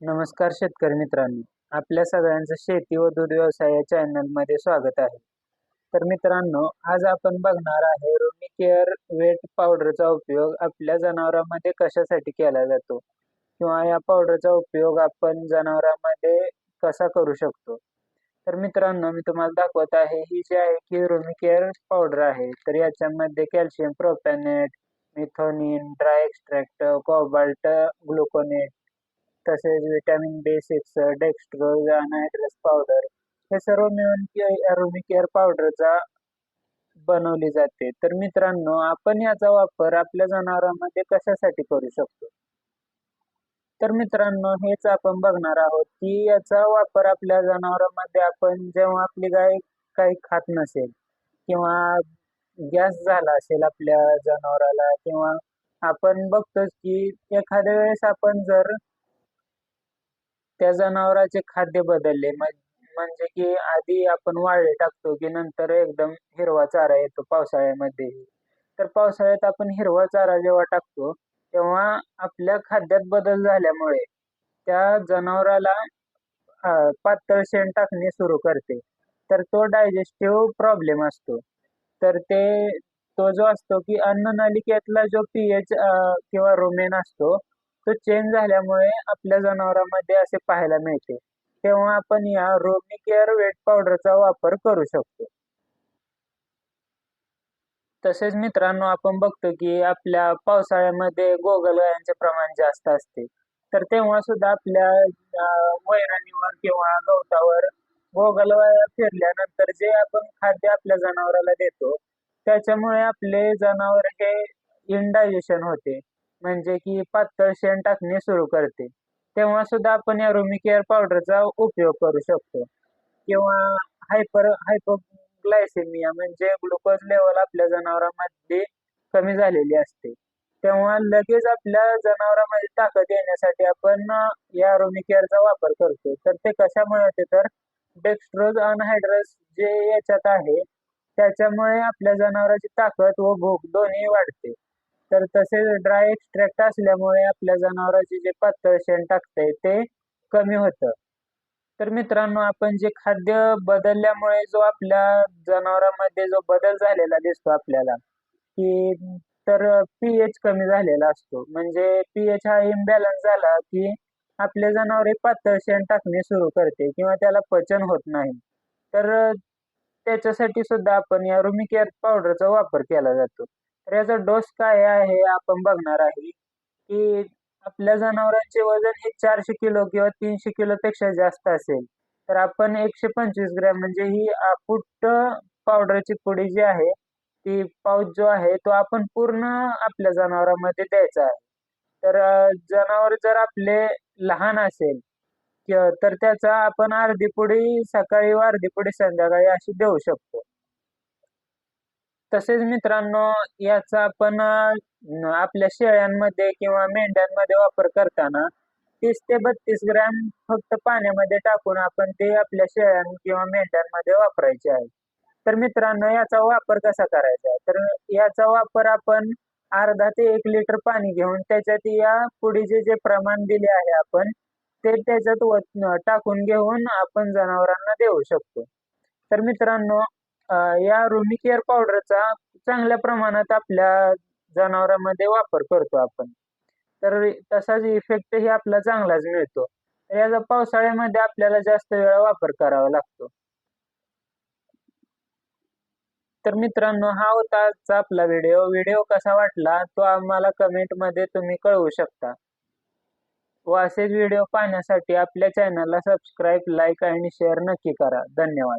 नमस्कार शेतकरी मित्रांनो. आपल्या सगळ्यांचं शेती व दूध व्यवसाय या चॅनलमध्ये स्वागत आहे. तर मित्रांनो आज आपण बघणार आहे रोमी केअर वेट पावडरचा उपयोग आपल्या जनावरांमध्ये कशासाठी केला जातो? किंवा या पावडरचा उपयोग आपण जनावरांमध्ये कसा करू शकतो? तर मित्रांनो मी तुम्हाला दाखवत आहे ही जी आहे की रोमी केअर पावडर आहे. तर याच्यामध्ये calcium propionate methionine dry extract cobalt gluconate तसेच vitamin B six dextrose anhydrous powder हे सर्व मिळून अरोमी केअर पावडरचा बनवली जाते. तर मित्रांनो आपण याचा वापर आपल्या जनावरांमध्ये कशासाठी करू शकतो? तर मित्रांनो हेच आपण बघणार आहोत की याचा वापर आपल्या जनावरांमध्ये आपण जेव्हा आपली गाय काही खात नसेल किंवा गॅस झाला असेल आपल्या जनावराला किंवा आपण बघतोच की एखाद्या वेळेस आपण जर त्या जनावराचे खाद्य बदलले. म्हणजे की आधी आपण वाळले टाकतो की नंतर एकदम हिरवा चारा येतो पावसाळ्यामध्ये. तर पावसाळ्यात आपण हिरवा चारा जेव्हा टाकतो तेव्हा आपल्या खाद्यात बदल झाल्यामुळे त्या जनावराला पातळ शेण टाकणे सुरू करते. तर तो डायजेस्टिव्ह प्रॉब्लेम असतो. तर ते तो जो असतो की अन्ननालिकेतला जो पी एच किंवा रोमेन असतो तो चेंज झाल्यामुळे आपल्या जनावरांमध्ये असे पाहायला मिळते. तेव्हा आपण या रोमी केअर वेट पावडरचा वापर करू शकतो. तसेच मित्रांनो आपण बघतो की आपल्या पावसाळ्यामध्ये गोगलगायांचे प्रमाण जास्त असते. तर तेव्हा सुद्धा आपल्या वैरणीवर किंवा गवतावर गोगलगाया फिरल्यानंतर जे आपण खाद्य आपल्या जनावराला देतो त्याच्यामुळे आपले जनावर हे इनडायजेशन होते. म्हणजे की पातळ शेण टाकणे सुरू करते. तेव्हा सुद्धा आपण या रोमी केअर पावडरचा उपयोग करू शकतो. किंवा हायपर हायपोग्लायसेमिया म्हणजे ग्लुकोज लेवल आपल्या जनावरांमध्ये कमी झालेली असते. तेव्हा लगेच आपल्या जनावरांमध्ये ताकद येण्यासाठी आपण या रोमी केअरचा वापर करतो. तर ते कशामुळे होते? तर डेक्स्ट्रोज अनहायड्रस जे याच्यात आहे त्याच्यामुळे आपल्या जनावरांची ताकद व भूक दोन्ही वाढते. तर तसेच ड्राय एक्स्ट्रॅक्ट असल्यामुळे आपल्या जनावरांचे जे पातळ शेण टाकतंय ते कमी होतं. तर मित्रांनो आपण जे खाद्य बदलल्यामुळे जो आपल्या जनावरांमध्ये जो बदल झालेला दिसतो आपल्याला की तर पीएच कमी झालेला असतो. म्हणजे पीएच हा इम्बॅलन्स झाला की आपले जनावरे पातळ शेण टाकणे सुरू करते किंवा त्याला पचन होत नाही. तर त्याच्यासाठी सुद्धा आपण या रुमिकेअर पावडरचा वापर केला जातो. तर याचा डोस काय आहे आपण बघणार आहे की आपल्या जनावरांचे वजन हे चारशे किलो किंवा तीनशे किलोपेक्षा जास्त असेल. तर आपण एकशे पंचवीस ग्रॅम म्हणजे ही आपुट पावडरची पुडी जी आहे ती पाऊच जो आहे तो आपण पूर्ण आपल्या जनावरांमध्ये द्यायचा आहे. तर जनावर जर आपले लहान असेल तर त्याचा आपण अर्धी पुडी सकाळी व अर्धी पुडी संध्याकाळी अशी देऊ शकतो. तसेच मित्रांनो याचा आपण आपल्या शेळ्यांमध्ये किंवा मेंढ्यांमध्ये वापर करताना तीस ते बत्तीस ग्रॅम फक्त पाण्यामध्ये टाकून आपण ते आपल्या शेळ्यां किंवा मेंढ्यांमध्ये वापरायचे आहे. तर मित्रांनो याचा वापर कसा करायचा? आहे तर याचा वापर आपण अर्धा ते एक लिटर पाणी घेऊन त्याच्यात या पुडीचे जे प्रमाण दिले आहे आपण ते त्याच्यात टाकून घेऊन आपण जनावरांना देऊ शकतो. तर मित्रांनो या रुमी केअर पावडरचा चांगल्या प्रमाणात आपल्या जनावरांमध्ये वापर करतो आपण. तर तसाच इफेक्टही आपला चांगलाच मिळतो. याचा पावसाळ्यामध्ये आपल्याला जास्त वेळा वापर करावा लागतो. तर मित्रांनो हा होता आजचा आपला व्हिडिओ व्हिडिओ कसा वाटला तो आम्हाला कमेंटमध्ये तुम्ही कळवू शकता. व असेच व्हिडिओ पाहण्यासाठी आपल्या चॅनलला सबस्क्राईब लाईक आणि शेअर नक्की करा. धन्यवाद.